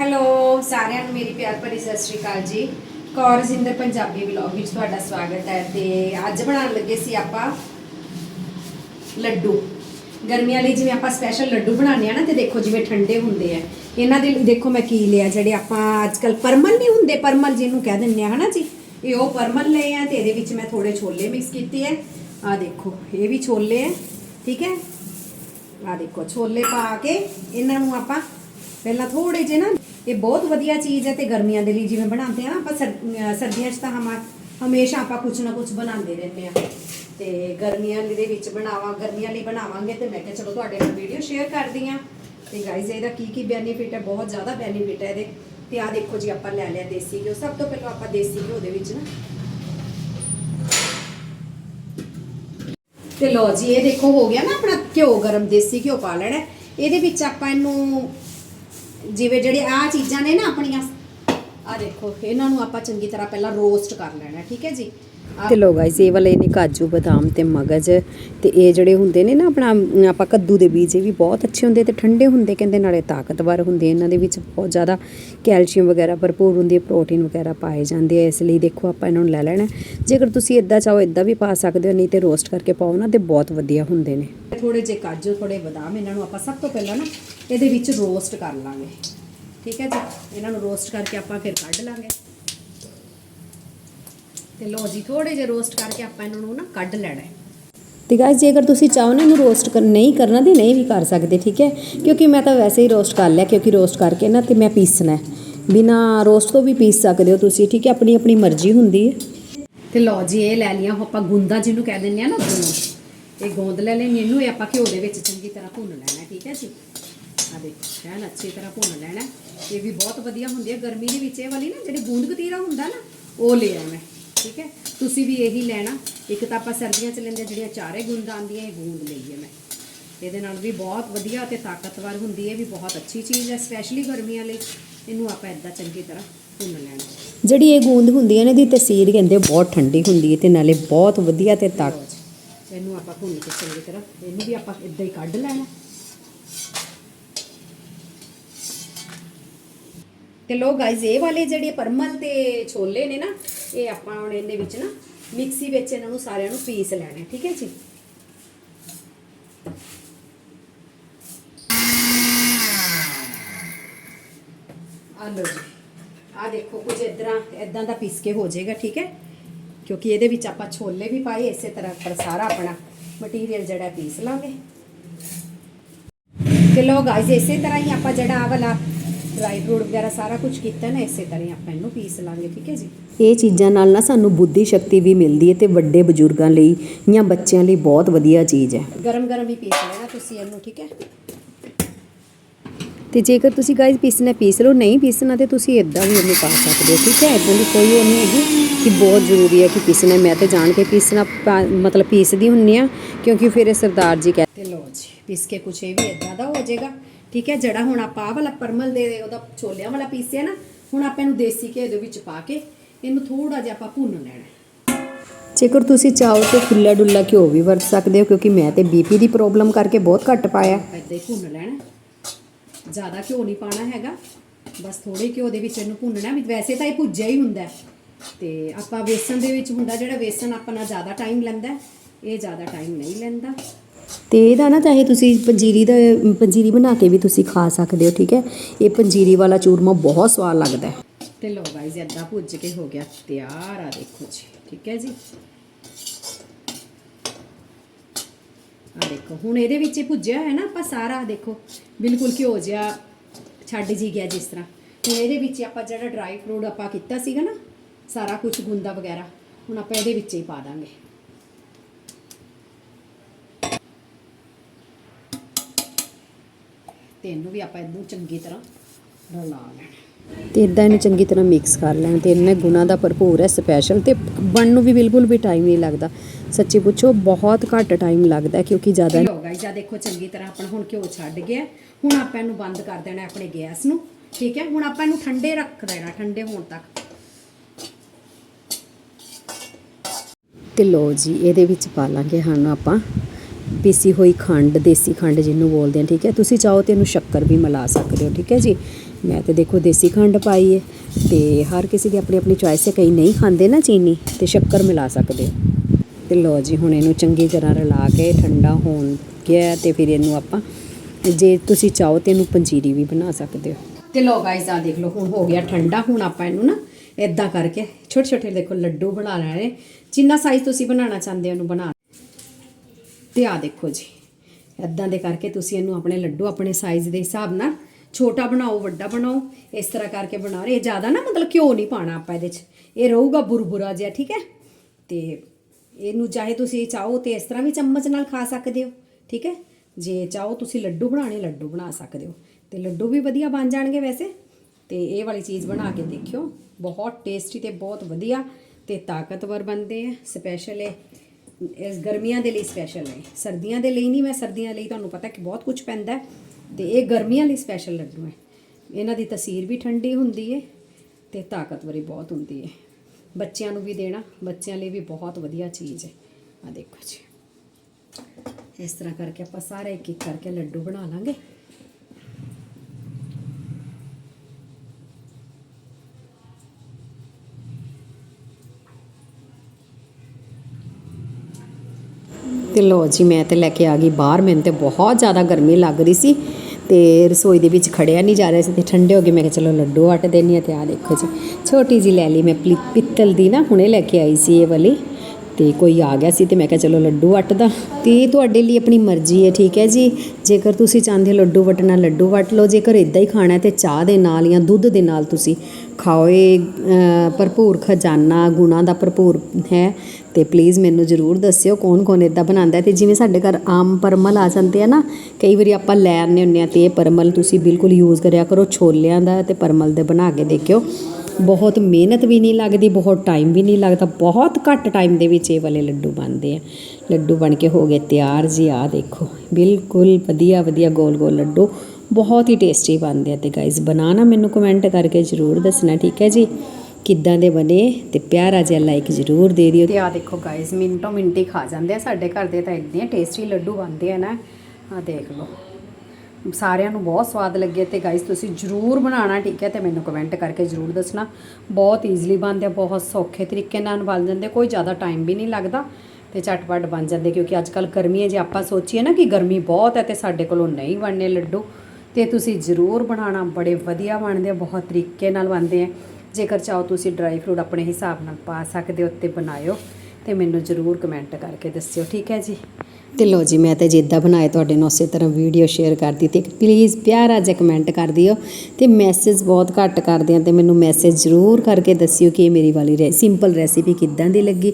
Hello ਸਾਰਿਆਂ ਨੂੰ ਮੇਰੀ ਪਿਆਰ ਭਰੀ ਸਤਿ ਸ਼੍ਰੀ ਅਕਾਲ ਜੀ। ਕੌਰ ਜਿੰਦਰ ਪੰਜਾਬੀ ਵਲੌਗ ਵਿੱਚ ਤੁਹਾਡਾ ਸਵਾਗਤ ਹੈ ਤੇ ਅੱਜ ਬਣਾਉਣ ਲੱਗੇ ਸੀ ਆਪਾਂ ਲੱਡੂ। ਗਰਮੀਆਂ ਲਈ ਜਿਵੇਂ ਆਪਾਂ ਸਪੈਸ਼ਲ ਲੱਡੂ ਬਣਾਉਂਦੇ ਆ ਨਾ ਤੇ ਦੇਖੋ ਜਿਵੇਂ ਠੰਡੇ ਹੁੰਦੇ ਆ। ਇਹਨਾਂ ਦੇ ਲਈ ਦੇਖੋ ਮੈਂ ਕੀ ਲਿਆ, ਜਿਹੜੇ ਆਪਾਂ ਅੱਜਕੱਲ ਪਰਮਲ ਨਹੀਂ ਹੁੰਦੇ, ਪਰਮਲ ਜਿਹਨੂੰ ਕਹਿ ਦਿੰਦੇ ਆ, ਹਨਾ ਜੀ? ਇਹ ਉਹ ਪਰਮਲ ਲਏ ਆ ਤੇ ਇਹਦੇ ਵਿੱਚ ਮੈਂ ਥੋੜੇ ਛੋਲੇ ਮਿਕਸ ਕੀਤੇ ਆ। ਆ ਦੇਖੋ, ਇਹ ਵੀ ਛੋਲੇ ਆ, ਠੀਕ ਹੈ? ਆ ਦੇਖੋ, ਛੋਲੇ ਪਾ ਕੇ ਇਹਨਾਂ ਨੂੰ ਆਪਾਂ ਪਹਿਲਾਂ ਥੋੜੇ ਜਿਹੇ ਨਾ ਇਹ ਬਹੁਤ ਵਧੀਆ ਚੀਜ਼ ਹੈ ਤੇ ਗਰਮੀਆਂ ਦੇ ਲਈ ਜਿਵੇਂ ਬਣਾਉਂਦੇ ਆ ਆਪਾਂ ਸਰਦੀਆਂ 'ਚ ਤਾਂ ਹਮਾ ਹਮੇਸ਼ਾ ਆਪਾਂ ਕੁਝ ਨਾ ਕੁਝ ਬਣਾਉਂਦੇ ਰਹਿੰਦੇ ਆ ਤੇ ਗਰਮੀਆਂ ਦੇ ਵਿੱਚ ਬਣਾਵਾਂ ਗਰਮੀਆਂ ਲਈ ਬਣਾਵਾਂਗੇ ਤੇ ਮੈਂ ਕਿਹਾ ਚਲੋ ਤੁਹਾਡੇ ਨਾਲ ਵੀਡੀਓ ਸ਼ੇਅਰ ਕਰਦੀ ਆ ਤੇ ਗਾਇਜ਼ ਇਹਦਾ ਕੀ ਕੀ ਬੈਨੀਫਿਟ ਹੈ? ਬਹੁਤ ਜ਼ਿਆਦਾ ਬੈਨੀਫਿਟ ਹੈ ਇਹਦੇ। ਤੇ ਆ ਦੇਖੋ ਜੀ, ਆਪਾਂ ਲੈ ਲਿਆ ਦੇਸੀ ਘਿਓ। ਸਭ ਤੋਂ ਪਹਿਲਾਂ ਆਪਾਂ ਦੇਸੀ ਘਿਓ ਦੇ ਵਿੱਚ ਨਾ ਤੇ ਲੋ ਜੀ, ਇਹ ਦੇਖੋ ਹੋ ਗਿਆ ਨਾ ਆਪਣਾ ਘਿਓ ਗਰਮ ਦੇਸੀ ਘਿਓ ਪਾ ਲੈਣਾ। ਇਹਦੇ ਵਿੱਚ ਆਪਾਂ ਇਹਨੂੰ ਜਿਵੇਂ ਜਿਹੜੇ ਆ ਚੀਜ਼ਾਂ ਨੇ ਨਾ ਆਪਣੀਆਂ ਆ ਦੇਖੋ, ਇਹਨਾਂ ਨੂੰ ਆਪਾਂ ਚੰਗੀ ਤਰ੍ਹਾਂ ਪਹਿਲਾਂ ਰੋਸਟ ਕਰ ਲੈਣਾ, ਠੀਕ ਹੈ ਜੀ? ਤੇ ਲੋ ਗਾਇਸ ਇਹ ਵਾਲੇ ਨੇ ਕਾਜੂ, ਬਦਾਮ ਤੇ ਮਗਜ਼ ਤੇ ਇਹ ਜਿਹੜੇ ਹੁੰਦੇ ਨੇ ਨਾ ਆਪਣਾ ਆਪਾਂ ਕੱਦੂ ਦੇ ਬੀਜ, ਇਹ ਵੀ ਬਹੁਤ ਅੱਛੇ ਹੁੰਦੇ ਤੇ ਠੰਡੇ ਹੁੰਦੇ, ਕਹਿੰਦੇ ਨਾਲੇ ਤਾਕਤਵਰ ਹੁੰਦੇ, ਇਹਨਾਂ ਦੇ ਵਿੱਚ ਬਹੁਤ ਜ਼ਿਆਦਾ ਕੈਲਸ਼ੀਅਮ ਵਗੈਰਾ ਭਰਪੂਰ ਹੁੰਦੀ ਹੈ, ਪ੍ਰੋਟੀਨ ਵਗੈਰਾ ਪਾਏ ਜਾਂਦੇ ਆ, ਇਸ ਲਈ ਦੇਖੋ ਆਪਾਂ ਇਹਨਾਂ ਨੂੰ ਲੈ ਲੈਣਾ ਜੇਕਰ ਤੁਸੀਂ ਇਦਾਂ ਚਾਹੋ ਇਦਾਂ ਵੀ ਪਾ ਸਕਦੇ ਹੋ, ਨਹੀਂ ਤੇ ਰੋਸਟ ਕਰਕੇ ਪਾਓ ਨਾ ਤੇ ਬਹੁਤ ਵਧੀਆ ਹੁੰਦੇ ਨੇ। ਥੋੜੇ ਜਿਹੇ ਕਾਜੂ ਥੋੜੇ ਬਦਾਮ, ਇਹਨਾਂ ਨੂੰ ਆਪਾਂ ਸਭ ਤੋਂ ਪਹਿਲਾਂ ਨਾ ਇਹਦੇ ਵਿੱਚ ਰੋਸਟ ਕਰ ਲਾਂਗੇ। ਠੀਕ ਹੈ ਜੀ? ਇਹਨਾਂ ਨੂੰ ਰੋਸਟ ਕਰਕੇ ਆਪਾਂ ਫਿਰ ਕੱਢ ਲਾਂਗੇ। ਤੇ ਲੋ ਜੀ ਥੋੜੇ ਜਿਹੇ ਰੋਸਟ ਕਰਕੇ ਆਪਾਂ ਇਹਨਾਂ ਨੂੰ ਨਾ ਕੱਢ ਲੈਣਾ ਹੈ। ਤੇ ਗਾਇਸ ਜੇਕਰ ਤੁਸੀਂ ਚਾਹੋ ਨਾ ਇਹਨੂੰ ਰੋਸਟ ਕਰ ਨਹੀਂ ਕਰਨਾ ਤੇ ਨਹੀਂ ਵੀ ਕਰ ਸਕਦੇ ਠੀਕ ਹੈ? ਕਿਉਂਕਿ ਮੈਂ ਤਾਂ ਵੈਸੇ ਹੀ ਰੋਸਟ ਕਰ ਲਿਆ ਕਿਉਂਕਿ ਰੋਸਟ ਕਰਕੇ ਨਾ ਤੇ ਮੈਂ ਪੀਸਣਾ ਹੈ। ਬਿਨਾ ਰੋਸਟ ਤੋਂ ਵੀ ਪੀਸ ਸਕਦੇ ਹੋ ਤੁਸੀਂ ਠੀਕ ਹੈ? ਆਪਣੀ ਆਪਣੀ ਮਰਜ਼ੀ ਹੁੰਦੀ ਹੈ। ਤੇ ਲਓ ਜੀ ਇਹ ਲੈ ਲਿਆ ਆਪਾਂ ਗੁੰਦਾ ਜਿਹਨੂੰ ਕਹਿ ਦਿੰਦੇ ਆ ਨਾ ਗੋਂਦ। ਇਹ ਗੋਂਦ ਲੈ ਲੈਣੀ ਇਹਨੂੰ ਇਹ ਆਪਾਂ ਘਿਓ ਦੇ ਵਿੱਚ ਚੰਗੀ ਤਰ੍ਹਾਂ ਭੁੰਨ ਲੈਣਾ ਠੀਕ ਹੈ ਜੀ? ਆ ਦੇਖੋ ਐਨ ਅੱਛੀ ਤਰ੍ਹਾਂ ਭੁੰਨ ਲੈਣਾ ਇਹ ਵੀ ਬਹੁਤ ਵਧੀਆ ਹੁੰਦੀ ਹੈ ਗਰਮੀ ਦੇ ਵਿੱਚ ਇਹ ਵਾਲੀ ਨਾ ਜਿਹੜੀ ਗੂੰਦ ਕਤੀਰਾ ਹੁੰਦਾ ਨਾ ਉਹ ਲਿਆ ਮੈਂ। ਠੀਕ ਹੈ? ਤੁਸੀਂ ਵੀ ਇਹੀ ਲੈਣਾ। ਇੱਕ ਤਾਂ ਆਪਾਂ ਸਰਦੀਆਂ ਚ ਲੈਂਦੇ ਜਿਹੜੀਆਂ ਚਾਰੇ ਗੁੰਦਾਂ ਆਉਂਦੀਆਂ ਇਹ ਗੂੰਦ ਲਈ ਹੈ ਮੈਂ। ਇਹਦੇ ਨਾਲ ਵੀ ਬਹੁਤ ਵਧੀਆ ਤੇ ਤਾਕਤਵਰ ਹੁੰਦੀ ਹੈ ਵੀ ਬਹੁਤ ਅੱਛੀ ਚੀਜ਼ ਹੈ ਸਪੈਸ਼ਲੀ ਗਰਮੀਆਂ ਲਈ। ਇਹਨੂੰ ਆਪਾਂ ਇਦਾਂ ਚੰਗੀ ਤਰ੍ਹਾਂ ਭੁੰਨ ਲੈਣਾ। ਜਿਹੜੀ ਇਹ ਗੂੰਦ ਹੁੰਦੀ ਹੈ ਨਾ ਇਹਦੀ ਤਸੀਰ ਕਹਿੰਦੇ ਬਹੁਤ ਠੰਡੀ ਹੁੰਦੀ ਹੈ ਤੇ ਨਾਲੇ ਬਹੁਤ ਵਧੀਆ ਤੇ ਤਾਕ ਲਓ ਜੀ, ਇਹਨੂੰ ਆਪਾਂ ਭੁੰਨ ਕੇ ਚੰਗੀ ਤਰ੍ਹਾਂ ਇਹਨੂੰ ਵੀ ਆਪਾਂ ਇਦਾਂ ਹੀ ਕੱਢ ਲੈਣਾ। ਤੇ ਲੋ ਗਾਇਜ਼ ਇਹ ਵਾਲੇ ਜਿਹੜੇ ਪਰਮਲ ਤੇ ਛੋਲੇ ਨੇ ਨਾ, ਇਹ ਆਪਾਂ ਹੁਣ ਇਹਦੇ ਵਿੱਚ ਨਾ ਮਿਕਸੀ ਵਿੱਚ ਇਹਨਾਂ ਨੂੰ ਸਾਰਿਆਂ ਨੂੰ ਪੀਸ ਲੈਣਾ ਠੀਕ ਹੈ ਜੀ? ਆ ਲਓ ਜੀ ਆ ਦੇਖੋ ਕੁਝ ਇਦਾਂ ਇਦਾਂ ਦਾ ਪੀਸ ਕੇ ਹੋ ਜਾਏਗਾ, ਠੀਕ ਹੈ? ਕਿਉਂਕਿ ਇਹਦੇ ਵਿੱਚ ਆਪਾਂ ਛੋਲੇ ਵੀ ਪਾਏ, ਇਸੇ ਤਰ੍ਹਾਂ ਪਰ ਸਾਰਾ ਆਪਣਾ ਮਟੀਰੀਅਲ ਜਿਹੜਾ ਪੀਸ ਲਾਂਗੇ। ਤੇ ਲੋ ਗਾਇਸ ਇਸੇ ਤਰ੍ਹਾਂ ਹੀ ਆਪਾਂ ਜਿਹੜਾ ਆ ਵਾਲਾ ਡਰਾਈ ਫਰੂਟ ਵਗੈਰਾ ਸਾਰਾ ਕੁਝ ਕੀਤਾ ਨਾ ਇਸੇ ਤਰ੍ਹਾਂ ਹੀ ਆਪਾਂ ਇਹਨੂੰ ਪੀਸ ਲਾਂਗੇ ਠੀਕ ਹੈ ਜੀ? ਇਹ ਚੀਜ਼ਾਂ ਨਾਲ ਨਾ ਸਾਨੂੰ ਬੁੱਧੀ ਸ਼ਕਤੀ ਵੀ ਮਿਲਦੀ ਹੈ ਤੇ ਵੱਡੇ ਬਜ਼ੁਰਗਾਂ ਲਈ ਜਾਂ ਬੱਚਿਆਂ ਲਈ ਬਹੁਤ ਵਧੀਆ ਚੀਜ਼ ਹੈ। ਗਰਮ ਗਰਮ ਹੀ ਪੀਸ ਲੈਣਾ ਤੁਸੀਂ ਇਹਨੂੰ ਠੀਕ ਹੈ? ਤੇ ਜੇਕਰ ਤੁਸੀਂ ਗਾਇਸ ਪੀਸਣਾ ਪੀਸ ਲਓ ਨਹੀਂ ਪੀਸਣਾ ਤੇ ਤੁਸੀਂ ਇਦਾਂ ਵੀ ਇਹਨੂੰ ਪਾ ਸਕਦੇ ਹੋ ਠੀਕ ਹੈ? ਇਦਾਂ ਦੀ ਕੋਈ ਉਹ ਨਹੀਂ ਹੈਗੀ ਕਿ ਬਹੁਤ ਜ਼ਰੂਰੀ ਹੈ ਕਿ ਪੀਸਣਾ ਮੈਂ ਤੇ ਜਾਣ ਕੇ ਪੀਸਣਾ ਮਤਲਬ ਪੀਸਦੀ ਹੁੰਨੀ ਆ ਕਿਉਂਕਿ ਫਿਰ ਇਹ ਸਰਦਾਰ ਜੀ ਕਹਿ ਤੇ ਲੋ ਜੀ ਪੀਸ ਕੇ ਕੁਛ ਇਹ ਵੀ ਇਦਾਂ ਦਾ ਹੋ ਜਾਏਗਾ। ਠੀਕ ਹੈ ਜਿਹੜਾ ਹੁਣ ਆਪਾਂ ਆਹ ਵਾਲਾ ਪਰਮਲ ਦੇ ਉਹਦਾ ਛੋਲਿਆਂ ਵਾਲਾ ਪੀਸਿਆ ਨਾ ਹੁਣ ਆਪਾਂ ਇਹਨੂੰ ਦੇਸੀ ਘਿਓ ਦੇ ਵਿੱਚ ਪਾ ਕੇ ਇਹਨੂੰ ਥੋੜਾ ਜਿਹਾ ਆਪਾਂ ਭੁੰਨ ਲੈਣਾ। ਜੇਕਰ ਤੁਸੀਂ ਚਾਹੋ ਤੇ ਖੁੱਲਾ ਡੁੱਲਾ ਘਿਓ ਵੀ ਵਰਤ ਸਕਦੇ ਹੋ ਕਿਉਂਕਿ ਮੈਂ ਤੇ ਬੀਪੀ ਦੀ ਪ੍ਰੋਬਲਮ ਕਰਕੇ ਬਹੁਤ ਘੱਟ ਪਾਇਆ ਏਦਾਂ ਹੀ ਭੁੰਨ ਲੈਣਾ ਜ਼ਿਆਦਾ ਘਿਓ ਨਹੀਂ ਪਾਣਾ ਹੈਗਾ। ਬਸ ਥੋੜੇ ਘਿਓ ਦੇ ਵਿੱਚ ਇਹਨੂੰ ਭੁੰਨਣਾ ਵੀ ਵੈਸੇ ਤਾਂ ਇਹ ਭੁੱਜਿਆ ਹੀ ਹੁੰਦਾ। ਤੇ ਆਪਾਂ ਵੇਸਣ ਦੇ ਵਿੱਚ ਹੁੰਦਾ ਜਿਹੜਾ ਵੇਸਣ ਆਪਣਾ ਜ਼ਿਆਦਾ ਟਾਈਮ ਲੈਂਦਾ ਇਹ ਜ਼ਿਆਦਾ ਟਾਈਮ ਨਹੀਂ ਲੈਂਦਾ। ਤੇ ਇਹਦਾ ਨਾ ਚਾਹੇ ਤੁਸੀਂ ਪੰਜੀਰੀ ਦਾ, ਪੰਜੀਰੀ ਬਣਾ ਕੇ ਵੀ ਤੁਸੀਂ ਖਾ ਸਕਦੇ ਹੋ, ਠੀਕ ਹੈ? ਇਹ ਪੰਜੀਰੀ ਵਾਲਾ ਚੂਰਮਾ ਬਹੁਤ ਸਵਾਦ ਲੱਗਦਾ ਹੈ। ਤੇ ਲੋ ਗਾਇਜ਼ ਏਦਾਂ ਭੁੱਜ ਕੇ ਹੋ ਗਿਆ ਤਿਆਰ ਆ, ਦੇਖੋ ਜੀ, ਠੀਕ ਹੈ ਜੀ? ਆ ਦੇਖੋ, ਹੁਣ ਇਹਦੇ ਵਿੱਚ ਭੁੱਜਿਆ ਹੈ ਨਾ ਆਪਾਂ ਸਾਰਾ, ਦੇਖੋ, ਬਿਲਕੁਲ ਘਿਓ ਜਿਹਾ ਛੱਡ ਜੀ ਗਿਆ ਜਿਸ ਤਰ੍ਹਾਂ। ਹੁਣ ਇਹਦੇ ਵਿੱਚ ਆਪਾਂ ਜਿਹੜਾ ਡਰਾਈ ਫਰੂਟ ਆਪਾਂ ਕੀਤਾ ਸੀਗਾ ਨਾ, ਸਾਰਾ ਕੁਝ ਗੁੰਦਾ ਵਗੈਰਾ, ਹੁਣ ਆਪਾਂ ਇਹਦੇ ਵਿੱਚ ਹੀ ਪਾ ਦਾਂਗੇ। ਤੇ ਇਹਨੂੰ ਵੀ ਆਪਾਂ ਇਹਨੂੰ ਚੰਗੀ ਤਰ੍ਹਾਂ ਰਲਾ ਲੈਣਾ। ਤੇ ਇਦਾਂ ਇਹਨੂੰ ਚੰਗੀ ਤਰ੍ਹਾਂ ਮਿਕਸ ਕਰ ਲੈਣ ਤੇ ਇਹਨਾਂ ਗੁਣਾ ਦਾ ਭਰਪੂਰ ਹੈ ਸਪੈਸ਼ਲ ਤੇ ਬਣਨ ਨੂੰ ਵੀ ਬਿਲਕੁਲ ਵੀ ਟਾਈਮ ਨਹੀਂ ਲੱਗਦਾ। ਸੱਚੀ ਪੁੱਛੋ ਬਹੁਤ ਘੱਟ ਟਾਈਮ ਲੱਗਦਾ ਕਿਉਂਕਿ ਜ਼ਿਆਦਾ ਹੋ ਗਾਇਸ ਆ ਦੇਖੋ ਚੰਗੀ ਤਰ੍ਹਾਂ ਆਪਣਾ ਹੁਣ ਘਿਓ ਛੱਡ ਗਿਆ ਹੁਣ ਆਪਾਂ ਇਹਨੂੰ ਬੰਦ ਕਰ ਦੇਣਾ ਆਪਣੇ ਗੈਸ ਨੂੰ ਠੀਕ ਹੈ? ਹੁਣ ਆਪਾਂ ਇਹਨੂੰ ਠੰਡੇ ਰੱਖ ਦੇਣਾ ਠੰਡੇ ਹੋਣ ਤੱਕ। ਤੇ ਲੋ ਜੀ ਇਹਦੇ ਵਿੱਚ ਪਾ ਲਾਂਗੇ ਹੁਣ ਆਪਾਂ ਪੀਸੀ ਹੋਈ ਖੰਡ, ਦੇਸੀ ਖੰਡ ਜਿਹਨੂੰ ਬੋਲਦੇ ਆ, ਠੀਕ ਹੈ? ਤੁਸੀਂ ਚਾਹੋ ਤੇ ਇਹਨੂੰ ਸ਼ੱਕਰ ਵੀ ਮਿਲਾ ਸਕਦੇ ਹੋ, ਠੀਕ ਹੈ ਜੀ? ਮੈਂ ਤੇ ਦੇਖੋ ਦੇਸੀ ਖੰਡ ਪਾਈ ਹੈ ਤੇ ਹਰ ਕਿਸੇ ਦੀ ਆਪਣੀ ਆਪਣੀ ਚੋਇਸ ਹੈ, ਕਈ ਨਹੀਂ ਖਾਂਦੇ ਨਾ ਚੀਨੀ ਤੇ ਸ਼ੱਕਰ ਮਿਲਾ ਸਕਦੇ ਹੋ। ਤੇ ਲੋ ਜੀ, ਹੁਣ ਇਹਨੂੰ ਚੰਗੀ ਤਰ੍ਹਾਂ ਰਲਾ ਕੇ ਠੰਡਾ ਹੋਣ ਗਿਆ ਤੇ ਫਿਰ ਇਹਨੂੰ ਆਪਾਂ ਜੇ ਤੁਸੀਂ ਚਾਹੋ ਤੇ ਇਹਨੂੰ ਪੰਜੀਰੀ ਵੀ ਬਣਾ ਸਕਦੇ ਹੋ। ਤੇ ਲੋ ਗਾਇਸ ਆ ਦੇਖ ਲਓ, ਹੁਣ ਹੋ ਗਿਆ ਠੰਡਾ, ਹੁਣ ਆਪਾਂ ਇਹਨੂੰ ਨਾ ਇਦਾਂ ਕਰਕੇ ਛੋਟੇ ਛੋਟੇ ਦੇਖੋ, ਲੱਡੂ ਬਣਾ ਲੈਣੇ ਜਿੰਨਾ ਸਾਈਜ਼ ਤੁਸੀਂ ਬਣਾਉਣਾ ਚਾਹੁੰਦੇ ਹੋ, ਉਹਨੂੰ ਬਣਾ ਤੇ ਆ ਦੇਖੋ ਜੀ। ਇਦਾਂ ਦੇ ਕਰਕੇ ਤੁਸੀਂ ਇਹਨੂੰ ਆਪਣੇ ਲੱਡੂ ਆਪਣੇ ਸਾਈਜ਼ ਦੇ ਹਿਸਾਬ ਨਾਲ ਛੋਟਾ ਬਣਾਓ, ਵੱਡਾ ਬਣਾਓ, ਇਸ ਤਰ੍ਹਾਂ ਕਰਕੇ ਬਣਾ ਰਹੇ। ਜ਼ਿਆਦਾ ਨਾ ਮਤਲਬ ਘਿਓ ਨਹੀਂ ਪਾਣਾ ਆਪਾਂ ਇਹਦੇ 'ਚ। ਇਹ ਰਹੂਗਾ ਬੁਰਬੁਰਾ ਜਿਹਾ, ਠੀਕ ਹੈ? ਤੇ ਇਹਨੂੰ ਚਾਹੇ ਤੁਸੀਂ ਚਾਹੋ ਤੇ ਇਸ ਤਰ੍ਹਾਂ ਵੀ ਚਮਚ ਨਾਲ ਖਾ ਸਕਦੇ ਹੋ, ਠੀਕ ਹੈ? ਜੇ ਚਾਹੋ ਤੁਸੀਂ ਲੱਡੂ ਬਣਾਣੇ ਲੱਡੂ ਬਣਾ ਸਕਦੇ ਹੋ। ਤੇ ਲੱਡੂ ਵੀ ਵਧੀਆ ਬਣ ਜਾਣਗੇ ਵੈਸੇ। ਤੇ ਇਹ ਵਾਲੀ ਚੀਜ਼ ਬਣਾ ਕੇ ਦੇਖਿਓ। ਬਹੁਤ ਟੇਸਟੀ ਤੇ ਬਹੁਤ ਵਧੀਆ ਤੇ ਤਾਕਤਵਰ ਬਣਦੇ ਆ। ਸਪੈਸ਼ਲ ਇਹ ਇਸ ਗਰਮੀਆਂ ਦੇ ਲਈ ਸਪੈਸ਼ਲ ਹੈ ਸਰਦੀਆਂ ਦੇ ਲਈ ਨਹੀਂ, ਮੈਂ ਸਰਦੀਆਂ ਲਈ ਤੁਹਾਨੂੰ ਪਤਾ ਕਿ ਬਹੁਤ ਕੁਝ ਪੈਂਦਾ ਹੈ। ਤੇ ਇਹ ਗਰਮੀਆਂ ਲਈ ਸਪੈਸ਼ਲ ਲੱਡੂ ਹੈ। ਇਹਨਾਂ ਦੀ ਤਸੀਰ ਵੀ ਠੰਡੀ ਹੁੰਦੀ ਹੈ ਤੇ ਤਾਕਤਵਰੀ ਬਹੁਤ ਹੁੰਦੀ ਹੈ। ਬੱਚਿਆਂ ਨੂੰ ਵੀ ਦੇਣਾ, ਬੱਚਿਆਂ ਲਈ ਵੀ ਬਹੁਤ ਵਧੀਆ ਚੀਜ਼ ਹੈ। ਆ ਦੇਖੋ ਜੀ। ਇਸ ਤਰ੍ਹਾਂ ਕਰਕੇ ਆਪਾਂ ਸਾਰੇ ਇੱਕ ਇੱਕ ਕਰਕੇ ਲੱਡੂ ਬਣਾ ਲਾਂਗੇ। ਤੇ ਲੋ ਜੀ, ਮੈਂ ਤੇ ਲੈ ਕੇ ਆ ਗਈ ਬਾਹਰ। ਮੈਨੂੰ ਤੇ ਬਹੁਤ ਜ਼ਿਆਦਾ ਗਰਮੀ ਲੱਗ ਰਹੀ ਸੀ ਤੇ ਰਸੋਈ ਦੇ ਵਿੱਚ ਖੜਿਆ ਨਹੀਂ ਜਾ ਰਿਹਾ ਸੀ ਤੇ ਠੰਡੇ ਹੋ ਗਏ। ਮੈਂ ਕਿਹਾ ਚਲੋ ਲੱਡੂ ਆਟ ਦੇਣੀ ਆ ਤੇ ਆ ਦੇਖੋ ਜੀ, ਛੋਟੀ ਜੀ ਲੈ ਲਈ ਮੈਂ ਪਲੀ- ਪਿੱਤਲ ਦੀ ਨਾ, ਹੁਣੇ ਲੈ ਕੇ ਆਈ ਸੀ ਇਹ ਵਾਲੀ ਤੇ ਕੋਈ ਆ ਗਿਆ ਸੀ ਤੇ ਮੈਂ ਕਿਹਾ ਚਲੋ ਲੱਡੂ ਵੱਟਦਾ। ਤੇ ਇਹ ਤੁਹਾਡੇ ਲਈ ਆਪਣੀ ਮਰਜ਼ੀ ਹੈ, ਠੀਕ ਹੈ ਜੀ? ਜੇਕਰ ਤੁਸੀਂ ਚਾਹੁੰਦੇ ਹੋ ਲੱਡੂ ਵਟਣਾ, ਲੱਡੂ ਵਟ ਲਓ। ਜੇਕਰ ਇਦਾਂ ਹੀ ਖਾਣਾ ਹੈ ਤੇ ਚਾਹ ਦੇ ਨਾਲ ਜਾਂ ਦੁੱਧ ਦੇ ਨਾਲ ਤੁਸੀਂ ਖਾਓ। ਇਹ ਭਰਪੂਰ ਖਜ਼ਾਨਾ, ਗੁਣਾ ਦਾ ਭਰਪੂਰ ਹੈ। ਤੇ ਪਲੀਜ਼ ਮੈਨੂੰ ਜ਼ਰੂਰ ਦੱਸਿਓ ਕੌਣ ਕੌਣ ਇਦਾਂ ਬਣਾਉਂਦਾ ਹੈ ਤੇ ਜਿਵੇਂ ਸਾਡੇ ਘਰ ਆਮ ਪਰਮਲ ਆ ਜਾਂਦੇ ਆ ਨਾ, ਕਈ ਵਾਰੀ ਆਪਾਂ ਲੈ ਆਉਂਦੇ ਹੁੰਦੇ ਆ ਤੇ ਇਹ ਪਰਮਲ ਤੁਸੀਂ ਬਿਲਕੁਲ ਯੂਜ਼ ਕਰਿਆ ਕਰੋ ਛੋਲਿਆਂ ਦਾ ਤੇ ਪਰਮਲ ਦੇ ਬਣਾ ਕੇ ਦੇਖਿਓ। ਬਹੁਤ ਮਿਹਨਤ ਵੀ ਨਹੀਂ ਲੱਗਦੀ, ਬਹੁਤ ਟਾਈਮ ਵੀ ਨਹੀਂ ਲੱਗਦਾ, ਬਹੁਤ ਘੱਟ ਟਾਈਮ ਦੇ ਵਿੱਚ ਇਹ ਵਾਲੇ ਲੱਡੂ ਬਣਦੇ ਆ। ਲੱਡੂ ਬਣ ਕੇ ਹੋ ਗਏ ਤਿਆਰ ਜੀ ਆ ਦੇਖੋ, ਬਿਲਕੁਲ ਵਧੀਆ ਵਧੀਆ ਗੋਲ ਗੋਲ ਲੱਡੂ, ਬਹੁਤ ਹੀ ਟੇਸਟੀ ਬਣਦੇ ਆ ਤੇ ਗਾਇਜ਼ ਬਣਾਣਾ ਮੈਨੂੰ ਕਮੈਂਟ ਕਰਕੇ ਜ਼ਰੂਰ ਦੱਸਣਾ, ਠੀਕ ਹੈ ਜੀ? ਕਿੱਦਾਂ ਦੇ ਬਣੇ ਤੇ ਪਿਆਰਾ ਜਿਹਾ ਲਾਈਕ ਜ਼ਰੂਰ ਦੇ ਦਿਓ। ਤੇ ਆ ਦੇਖੋ ਗਾਇਸ ਮਿੰਟੋ ਮਿੰਟੀ ਖਾ ਜਾਂਦੇ ਆ। ਸਾਡੇ ਘਰ ਦੇ ਤਾਂ ਇੰਨੇ ਟੇਸਟੀ ਲੱਡੂ ਬਣਦੇ ਆ ਨਾ। ਆ ਦੇਖ ਲਓ। ਸਾਰਿਆਂ ਨੂੰ ਬਹੁਤ ਸਵਾਦ ਲੱਗੇ ਤੇ ਗਾਇਸ ਤੁਸੀਂ ਜਰੂਰ ਬਣਾਉਣਾ, ਠੀਕ ਹੈ? ਤੇ ਮੈਨੂੰ ਕਮੈਂਟ ਕਰਕੇ ਜਰੂਰ ਦੱਸਣਾ। ਬਹੁਤ ਈਜ਼ੀਲੀ ਬਣਦੇ ਆ, ਬਹੁਤ ਸੌਖੇ ਤਰੀਕੇ ਨਾਲ ਬਣ ਜਾਂਦੇ ਕੋਈ ਜ਼ਿਆਦਾ ਟਾਈਮ ਵੀ ਨਹੀਂ ਲੱਗਦਾ ਤੇ ਝਟਪਟ ਬਣ ਜਾਂਦੇ ਕਿਉਂਕਿ ਅੱਜ ਕੱਲ ਗਰਮੀ ਹੈ ਜੇ ਆਪਾਂ ਸੋਚੀਏ ਨਾ ਕਿ ਗਰਮੀ ਬਹੁਤ ਹੈ ਤੇ ਸਾਡੇ ਕੋਲੋਂ ਨਹੀਂ ਬਣਨੇ ਲੱਡੂ, ਤੇ ਤੁਸੀਂ ਜਰੂਰ ਬਣਾਉਣਾ। ਬੜੇ ਵਧੀਆ ਬਣਦੇ ਆ, ਬਹੁਤ ਤਰੀਕੇ ਨਾਲ ਬਣਦੇ ਆ। ਜੇਕਰ ਚਾਹੋ ਤੁਸੀਂ ਡਰਾਈ ਫਰੂਟ ਆਪਣੇ ਹਿਸਾਬ ਨਾਲ ਪਾ ਸਕਦੇ ਹੋ ਤੇ ਬਣਾਇਓ, ਤੇ ਮੈਨੂੰ ਜਰੂਰ ਕਮੈਂਟ ਕਰਕੇ ਦੱਸਿਓ, ਠੀਕ ਹੈ ਜੀ? ਤੇ ਲੋ ਜੀ, ਮੈਂ ਤੇ ਜਿੱਦਾਂ ਬਣਾਏ ਤੁਹਾਡੇ ਨਾਲ ਉਸੇ ਤਰ੍ਹਾਂ ਵੀਡੀਓ ਸ਼ੇਅਰ ਕਰਦੀ ਤੇ ਪਲੀਜ਼ ਪਿਆਰਾ ਜਿਹਾ ਕਮੈਂਟ ਕਰ ਦਿਓ ਤੇ ਮੈਸੇਜ ਬਹੁਤ ਘੱਟ ਕਰਦੇ ਆ ਤੇ ਮੈਨੂੰ ਮੈਸੇਜ ਜ਼ਰੂਰ ਕਰਕੇ ਦੱਸਿਓ ਕਿ ਇਹ ਮੇਰੀ ਵਾਲੀ ਰੈ ਸਿੰਪਲ ਰੈਸਿਪੀ ਕਿੱਦਾਂ ਦੀ ਲੱਗੀ।